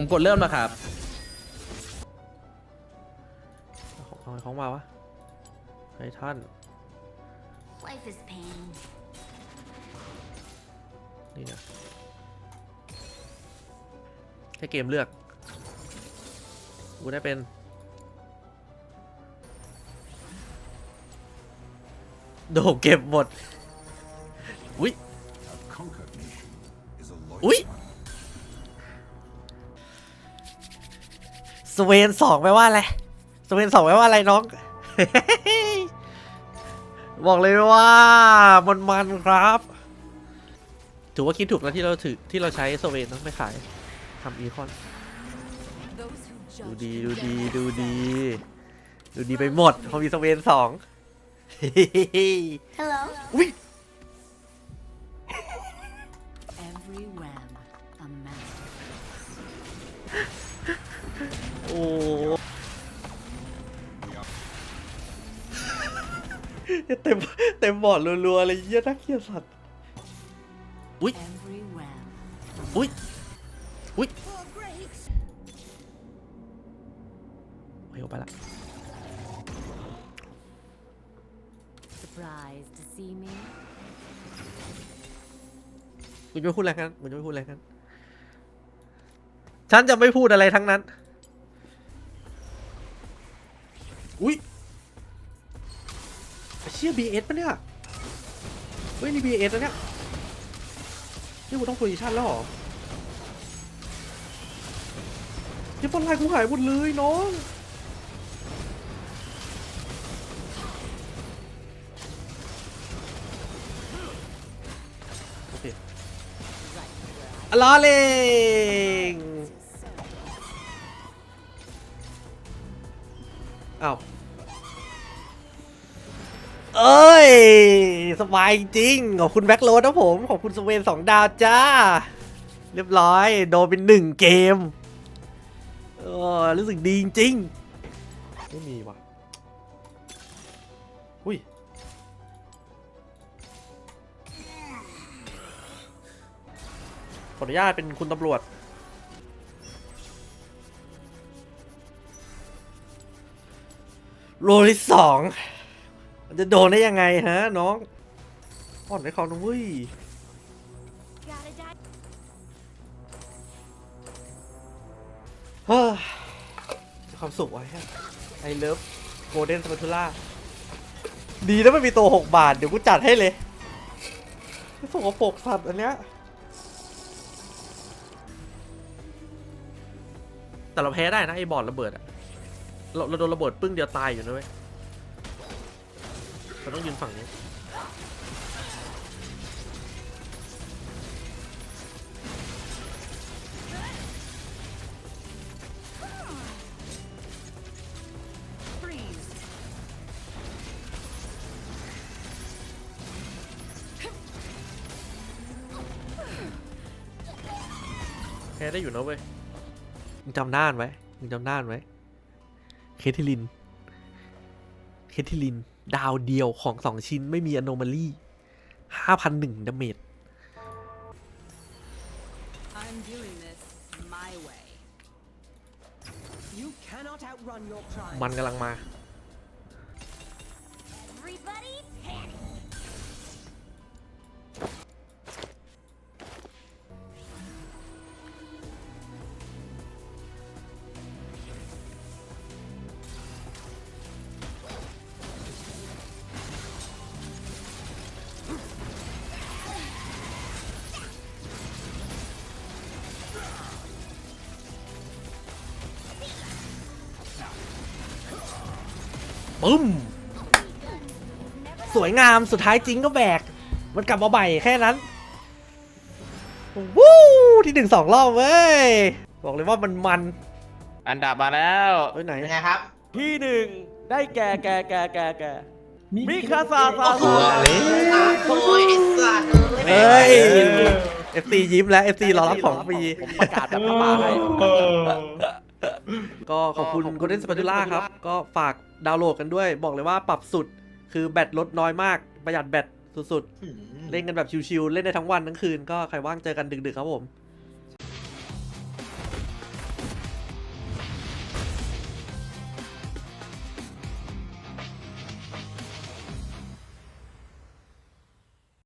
ผมกดเริ่มแล้วครับของอะไรของมาวะไอ้ท่าน Life is pain. นี่นะให้เกมเลือก กูได้เป็น โดเก็บหมด อุ้ย A conquered nation is a loyal Ui. สเวนสองแปลว่าอะไร สเวนสองแปลว่าอะไรน้อง บอกเลยว่ามันมันๆครับ ถือว่าคิดถูกแล้วที่เราถือที่เราใช้สเวนต้องไปขายทำอีคอน Those who ดู judge ดี the ดูดี dead ดูดี ดูดีไปหมดเขามีสเวนสอง Hello. อุ้ย เต็มเต็มบอร์ดรัวๆเลยเยี่ยน่าเกลียดสัตว์ Every ram. อุ้ยอุ้ยเฮ้ยเอาไปละ Surprised to see me? มึงจะไม่พูดอะไรกันมึงจะไม่พูดอะไรกัน ฉันจะไม่พูดอะไรทั้งนั้น อุ้ย เชี่ย BS ปะเนี่ย เฮ้ย นี่ BS แล้วเนี่ย นี่กูต้องโพซิชันแล้วเหรอเดี๋ยวบอลไลน์กูหายหมดเลยน้องโอเคล้อเลงอ้าว เอ้ย สบายจริง ขอบคุณแบ็คโรดนะผม ขอบคุณสเวนสองดาวจ้า เรียบร้อย โดนเป็นหนึ่งเกมเออรู้สึกดีจริง ไม่มีว่ะอุ้ย ขออนุญาตเป็นคุณตำรวจ โรลที่สอง มันจะโดนได้ยังไงฮะน้องอ่อนให้เขานะเว้ยเฮ้ยความสุขไว้ฮะไอเลิฟโกลเด้นสปาทูล่าดีนะไม่มีตัว 6 บาท เดี๋ยวกูจัดให้เลยสกปรกสัตว์อันเนี้ยแต่เราแพ้ได้นะไอ้บอดระเบิดอะเราเราโดนระเบิดปึ้งเดียวตายอยู่นะเว้ย เราต้องยืนฝั่งนี้แพ้ได้อยู่นะเว้ยมึงจำน่านไว้มึงจำน่านไว้ เคทิลิน เคทิลิน ดาวเดียวของสองชิ้นไม่มีอโนมาลี่ห้าพันหนึ่งดาเมจ I'm doing this my way. You cannot outrun your pride. มันกำลังมา ปึ้ม สวยงามสุดท้ายจริงก็แบก มันกลับมาใหม่แค่นั้นวู้ที่หนึ่งสองรอบเว้ย บอกเลยว่ามันมันอันดับมาแล้วเฮ้ยไหนเป็นไงครับ ที่หนึ่งได้แก่แก่แก่แก่แก่มิคาซาซาโอ้ซาโหไอ้สัตว์เฮ้ย FC ยิ้มแล้ว FC รอรับของฟรี ผมประกาศแบบประมาให้ ก็ขอบคุณ Golden Spatula ครับ ก็ฝากดาวน์โหลดกันด้วย บอกเลยว่าปรับสุด คือแบตลดน้อยมาก ประหยัดแบตสุดๆ เล่นกันแบบชิวๆ เล่นได้ทั้งวันทั้งคืน ก็ใครว่างเจอกันดึกๆครับผม